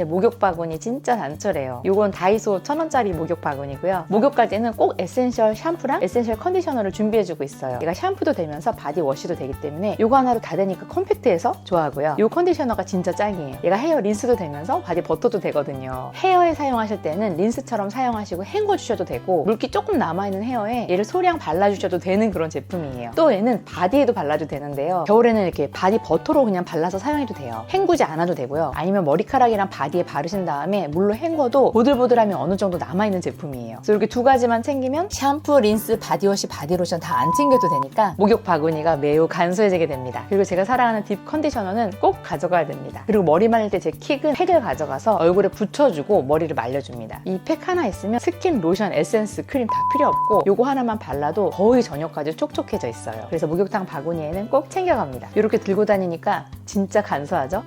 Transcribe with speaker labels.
Speaker 1: 제 목욕 바구니 진짜 단촐해요. 이건 다이소 천 원짜리 목욕 바구니고요. 목욕 갈 때는 꼭 에센셜 샴푸랑 에센셜 컨디셔너를 준비해주고 있어요. 얘가 샴푸도 되면서 바디워시도 되기 때문에 이거 하나로 다 되니까 컴팩트해서 좋아하고요. 이 컨디셔너가 진짜 짱이에요. 얘가 헤어 린스도 되면서 바디 버터도 되거든요. 헤어에 사용하실 때는 린스처럼 사용하시고 헹궈 주셔도 되고 물기 조금 남아있는 헤어에 얘를 소량 발라주셔도 되는 그런 제품이에요. 또 얘는 바디에도 발라도 되는데요. 겨울에는 이렇게 바디 버터로 그냥 발라서 사용해도 돼요. 헹구지 않아도 되고요. 아니면 머리카락이랑 바디 에 바르신 다음에 물로 헹궈도 보들보들하면 어느 정도 남아있는 제품이에요. 그래서 이렇게 두 가지만 챙기면 샴푸, 린스, 바디워시, 바디로션 다 안 챙겨도 되니까 목욕 바구니가 매우 간소해지게 됩니다. 그리고 제가 사랑하는 딥 컨디셔너는 꼭 가져가야 됩니다. 그리고 머리 말릴 때 제 킥은 팩을 가져가서 얼굴에 붙여주고 머리를 말려줍니다. 이 팩 하나 있으면 스킨, 로션, 에센스, 크림 다 필요 없고 요거 하나만 발라도 거의 저녁까지 촉촉해져 있어요. 그래서 목욕탕 바구니에는 꼭 챙겨갑니다. 이렇게 들고 다니니까 진짜 간소하죠?